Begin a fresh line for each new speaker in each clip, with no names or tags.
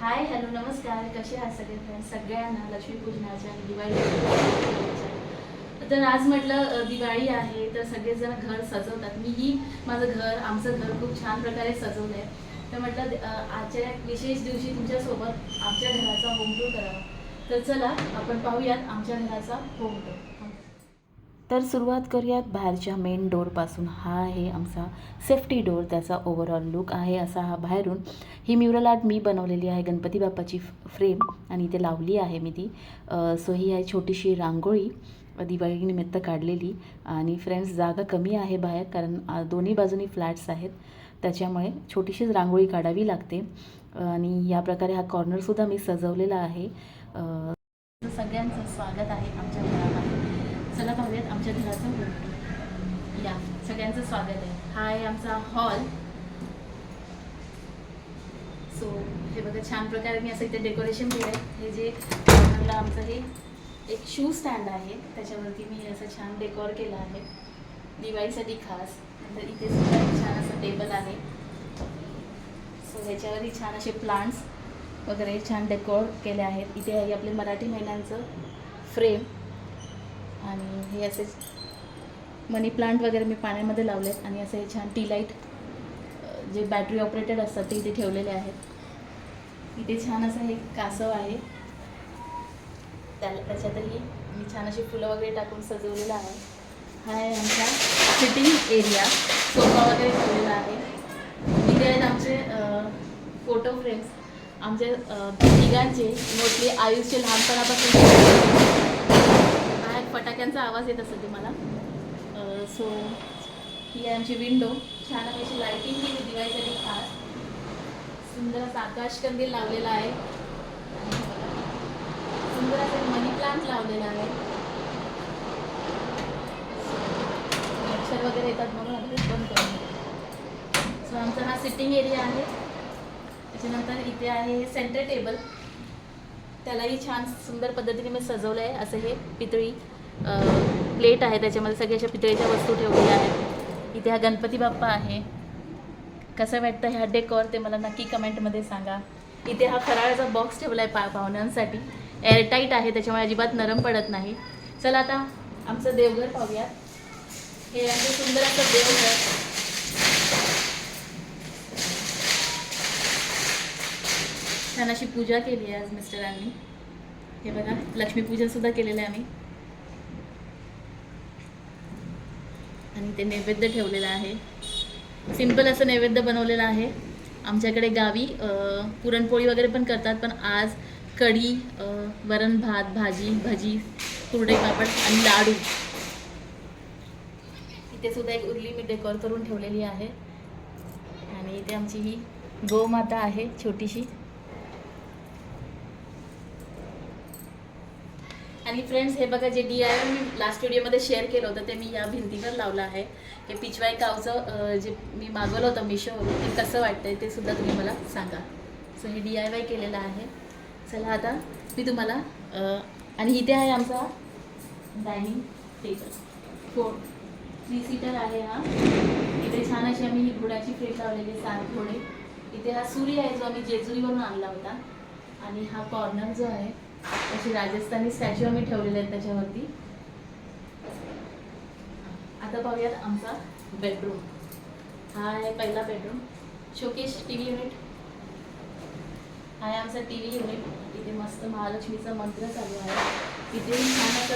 Hi hello नमस्कार. कसे आहात सगळे फ्रेंड सगळ्यांना लक्ष्मीपूजनाच्या आणि दिवाळी तर आज म्हटलं दिवाळी आहे तर सगळेजण घर सजवतात. मीही माझं घर आमचं घर खूप छान प्रकारे सजवलं आहे तर म्हटलं आजच्या विशेष दिवशी तुमच्यासोबत आमच्या घराचा होम टूर करावा. तर चला आपण पाहूयात आमच्या घराचा होम टूर तर सुरुवात करूयात बाहेरच्या मेन डोअरपासून हा आहे आमचा सेफ्टी डोअर त्याचा ओव्हरऑल लुक आहे असा हा बाहेरून. ही म्युरल आर्ट मी बनवलेली आहे गणपती बाप्पाची फ्रेम आणि इथे लावली आहे मी ती. सो ही आहे छोटीशी रांगोळी दिवाळीनिमित्त काढलेली आणि फ्रेंड्स जागा कमी आहे बाहेर कारण दोन्ही बाजूनी फ्लॅट्स आहेत. त्याच्यामुळे छोटीशीच रांगोळी काढावी लागते. आणि या प्रकारे हा कॉर्नरसुद्धा मी सजवलेला आहे. सगळ्यांचं स्वागत आहे आमच्या घराला. चला पाहूयात आमच्या घराचं या सगळ्यांचं स्वागत आहे. हा आहे आमचा हॉल. सो हे बघा छान प्रकारे मी असं इथे डेकोरेशन केलं आहे हे जे मला आमचं हे एक शू स्टँड आहे. त्याच्यावरती मी असं छान डेकोर केलं आहे. दिवाळीसाठी खास. नंतर इथे सुद्धा एक छान असं टेबल आहे. सो ह्याच्यावरही छान असे प्लांट्स वगैरे छान डेकोर केले आहेत. इथे आहे आपले मराठी महिन्यांचं फ्रेम आणि हे असे मनी प्लांट वगैरे मी पाण्यामध्ये लावलेत आणि असे छान टी लाइट जे बॅटरी ऑपरेटेड असतात ते इथे ठेवलेले आहेत. इथे छान असं हे कासव आहे. त्याला त्याच्यातही मी छान अशी फुलं वगैरे टाकून सजवलेलं आहे. हा आहे आमचा सिटिंग एरिया सोफा वगैरे ठेवलेला आहे. इथे आहेत आमचे फोटो फ्रेम्स आमचे तिघांचे मोस्टली आयुषचे लहानपणापासून. फटाक्यांचा आवाज येत असेल तुम्हाला. सो ही आमची विंडो छान अशी लाईटिंग केली दिवाळीसाठी खास. सुंदर असा आकाश कंदील लावलेला आहे. सुंदर असे मनी प्लांट लावलेला आहे. मच्छर वगैरे येतात म्हणून बंद करून सो आमचा हा सिटिंग एरिया आहे. त्याच्यानंतर इथे आहे सेंटर टेबल त्यालाही छान सुंदर पद्धतीने मी सजवलं आहे असं हे पितळी. प्लेट आहे त्याच्यामध्ये सगळ्या अशा पितळीच्या वस्तू ठेवलेल्या आहेत. इथे हा गणपती बाप्पा आहे. कसं वाटतं ह्या डेकोर ते मला नक्की कमेंटमध्ये सांगा. इथे हा फराळाचा बॉक्स ठेवला आहे पा पाहुण्यांसाठी. एअरटाईट आहे त्याच्यामुळे अजिबात नरम पडत नाही. चला आता आमचं देवघर पाहूयात. हे आमचं सुंदर असं देवघर. छान अशी पूजा केली आहे आज मिस्टरांनी. हे बघा लक्ष्मीपूजन सुद्धा केलेलं आहे आम्ही. आणि ते नैवेद्य ठेवलेलं आहे. सिंपल असं नैवेद्य बनवलेलं आहे. आमच्याकडे गावी पुरणपोळी वगैरे पण करतात पण आज कढी वरण भात भाजी भजी कुरडे पापड आणि लाडू. इथे सुद्धा एक उरली मी डेकोर करून ठेवलेली आहे. आणि इथे आमची ही गोमाता आहे छोटीशी. आणि फ्रेंड्स हे बघा जे डी आय मी लास्ट व्हिडिओमध्ये शेअर केलं होतं ते मी या भिंतीवर लावलं आहे. हे पिचवाई कावचं जे मी मागवलं होतं मिशोवरून ते कसं वाटतंय ते सुद्धा तुम्ही मला सांगा. सो हे डी आय वाय केलेलं आहे. चला आता मी तुम्हाला आणि इथे आहे आमचा dining table four three seater आहे हा. इथे छान अशी आम्ही ही घोड्याची फ्रेम लावलेली सात घोडे. इथे हा सूर्य आहे जो आम्ही जेजुरीवरून आणला होता. आणि हा कॉर्नर जो आहे अशी राजस्थानी स्टॅच्यू आम्ही ठेवलेले आहेत त्याच्यावरती. आता पाहूयात आमचा बेडरूम हा आहे पहिला bedroom showcase T V unit हा आहे आमचा टी व्ही युनिट इथे मस्त महालक्ष्मीचा मंत्र चालू आहे. इथे छान असं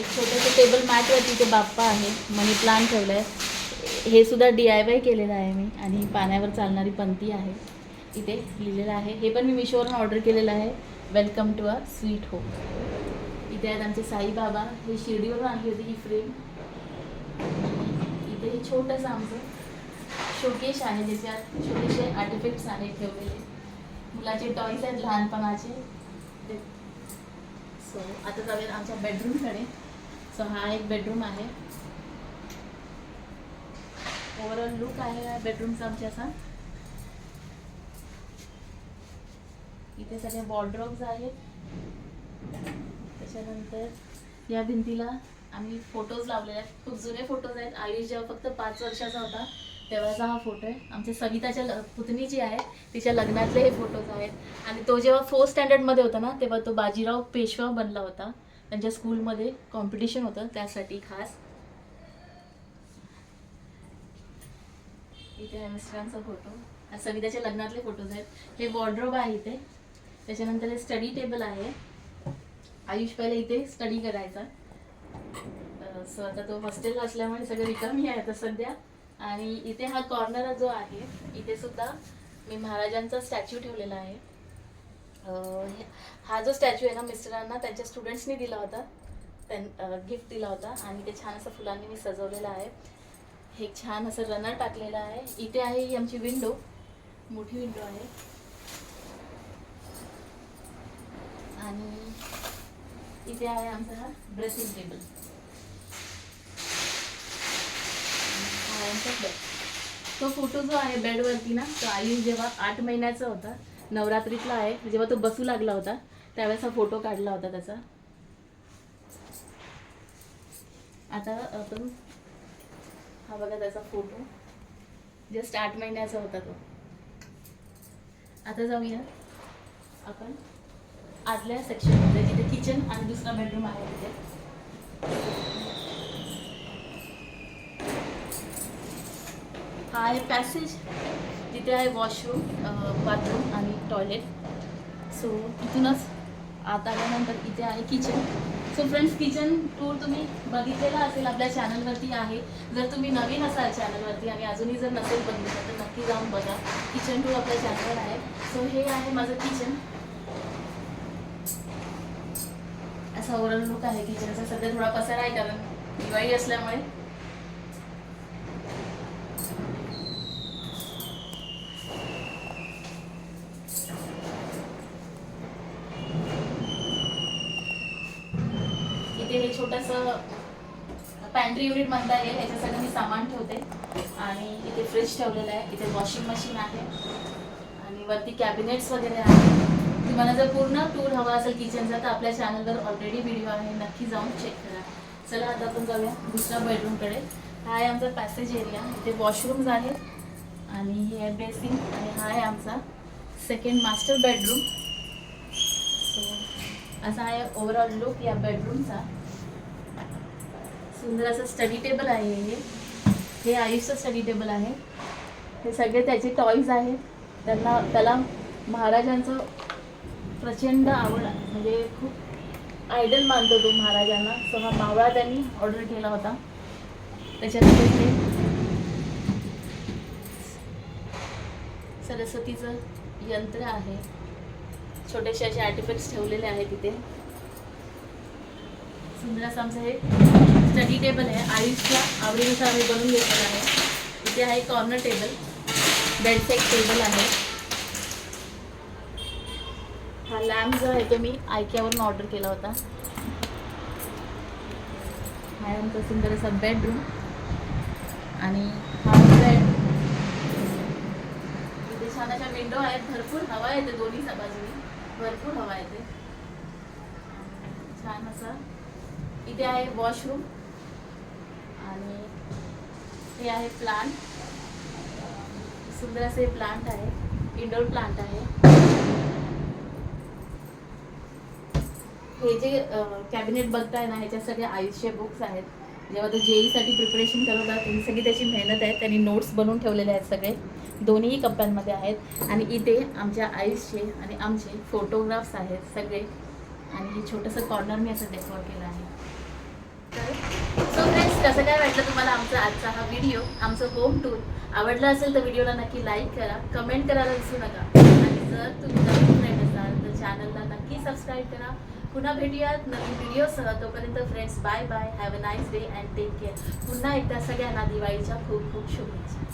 एक छोटंसं टेबल मॅटवरती इथे बाप्पा आहे. मनी प्लांट ठेवलं आहे हे सुद्धा डी आय वाय केलेलं आहे मी. आणि पाण्यावर चालणारी पंती आहे. इथे लिहिलेलं आहे. हे पण मी मिशोवरून ऑर्डर केलेलं आहे. Welcome to a sweet home इथे आहेत आमचे साईबाबा हे शिर्डीवरून आणली होती ही फ्रेम इथे हे छोटंसं आमचं शोकेश आहे. ज्याच्यात छोटेसे आर्टिफॅक्ट्स आहेत ठेवलेले मुलाचे टॉईस आहेत लहानपणाचे. ते सो आता जाऊया आमच्या बेडरूमकडे सो हा एक बेडरूम आहे. ओव्हरऑल लुक आहे बेडरूमचा आमच्या असा इथे सगळे वॉर्ड्रॉप्स आहेत. त्याच्यानंतर या भिंतीला आम्ही फोटोज लावलेले आहेत. खूप जुने फोटोज आहेत. आयुष जेव्हा फक्त पाच वर्षाचा होता तेव्हाचा हा फोटो आहे. आमच्या सविताच्या ल- पुतणी जी आहे तिच्या लग्नातले हे फोटोज आहेत. आणि तो जेव्हा फोर्थ स्टँडर्डमध्ये होता ना तेव्हा तो बाजीराव पेशवा बनला होता. त्यांच्या स्कूलमध्ये कॉम्पिटिशन होतं त्यासाठी खास. इथे आहे मिस्टरांचा फोटो सविताच्या लग्नातले फोटोज आहेत. हे वॉर्ड्रोब आहे इथे. त्याच्यानंतर हे स्टडी टेबल आहे. आयुष पहिले इथे स्टडी करायचा. सो आता तो हॉस्टेलला असल्यामुळे सगळं रिकामी आहे आता सध्या. आणि इथे हा कॉर्नर जो आहे इथे सुद्धा मी महाराजांचा स्टॅच्यू ठेवलेला आहे. हा जो स्टॅच्यू आहे ना मिस्टरांना त्यांच्या स्टुडंट्सनी दिला होता. त्यां गिफ्ट दिला होता. आणि ते छान असं फुलांनी मी सजवलेलं आहे. हे छान असं रनर टाकलेलं आहे. इथे आहे ही आमची विंडो मोठी विंडो आहे. आणि इथे आहे आमचा हा ड्रेसिंग टेबल हा आमचा बेड तो फोटो जो आहे बेडवरती ना तो आयुष जेव्हा आठ महिन्याचा होता नवरात्रीतला आहे जेव्हा तो बसू लागला होता त्यावेळेस हा फोटो काढला होता त्याचा. आता आपण हा बघा त्याचा फोटो जस्ट आठ महिन्याचा होता तो. आता जाऊया आपण. आदल्या सेक्शनमध्ये तिथे किचन आणि दुसरा बेडरूम आहे तिथे. हा आहे पॅसेज तिथे आहे वॉशरूम बाथरूम आणि टॉयलेट सो तिथूनच आत आल्यानंतर इथे आहे kitchen so friends kitchen tour तुम्ही बघितलेला असेल आपल्या चॅनलवरती आहे. जर तुम्ही नवीन असाल चॅनलवरती आणि अजूनही जर नसेल बघितलं तर नक्की जाऊन बघा. किचन टूर आपल्या चॅनलवर आहे. सो हे आहे माझं किचन असा ओव्हरऑल लुक आहे किचनचा सध्या थोडा पसारा आहे कारण दिवाळी असल्यामुळे. इथे हे छोटंसं पॅन्ट्री युनिट म्हणता येईल. याच्यात सगळं मी सामान ठेवते. आणि इथे फ्रीज ठेवलेलं आहे. इथे वॉशिंग मशीन आहे. आणि वरती कॅबिनेट्स वगैरे आहे तुम्हाला जर पूर्ण टूर हवा असेल किचनचा तर आपल्या चॅनलवर ऑलरेडी व्हिडिओ आहे. नक्की जाऊन चेक करा. चला आता आपण जाऊया दुसऱ्या बेडरूमकडे हा आहे आमचा पॅसेज एरिया इथे वॉशरूम्स आहेत आणि हे आहे बेसिंग आणि हा आहे आमचा सेकंड मास्टर बेडरूम सो असा आहे ओव्हरऑल लुक या बेडरूमचा सुंदर असं स्टडी टेबल आहे हे. हे आयुषचं स्टडी टेबल आहे. हे सगळे त्याचे टॉईज आहेत. त्यांना त्याला महाराजांचं प्रचंड आवड म्हणजे खूप आयडल मानतो तो महाराजांना. सो हा मावळा त्यांनी ऑर्डर केला होता. त्याच्यानंतर हे सरस्वतीचं यंत्र आहे. छोटेसे असे आर्टिफॅक्ट्स ठेवलेले आहेत तिथे सुंदर असं आमचं हे स्टडी टेबल आहे. आयुषच्या आवडीनुसार आम्ही बनवून घेतलेलं आहे. इथे आहे कॉर्नर टेबल बेडचा एक टेबल आहे. हा लॅम्प जो आहे तो मी आयक्यावरून ऑर्डर केला होता. हा आमचा सुंदर असा बेडरूम आणि हा बेड इथे छान अशा विंडो आहेत भरपूर हवा येते दोन्ही बाजूनी भरपूर हवा येते. छान असा. इथे आहे वॉशरूम आणि हे आहे प्लांट सुंदर असे प्लांट आहे. इंडोर प्लांट आहे. हे जे कॅबिनेट बघताय ना ह्याच्या सगळ्या आयुष्य बुक्स आहेत. जेव्हा तो जेईसाठी प्रिपरेशन करत होता त्यांनी सगळी त्याची मेहनत आहे त्यांनी नोट्स बनवून ठेवलेले आहेत सगळे. दोन्ही कप्प्यांमध्ये आहेत. आणि इथे आमच्या आईसचे आणि आमचे फोटोग्राफ्स आहेत सगळे. आणि हे छोटंसं कॉर्नर मी असं डेकोर केलं आहे. तर सो फ्रेंड्स कसं काय वाटलं तुम्हाला आमचा आजचा हा व्हिडिओ आमचं होम टूर आवडला असेल तर व्हिडिओला नक्की लाईक करा कमेंट करायला विसरू नका. आणि जर तुम्ही नवीन फ्रेंड असाल तर चॅनलला नक्की सबस्क्राईब करा. पुन्हा भेटूयात नवीन व्हिडिओसह. तोपर्यंत friends bye bye have a nice day and take care पुन्हा एकदा सगळ्यांना दिवाळीच्या खूप खूप शुभेच्छा.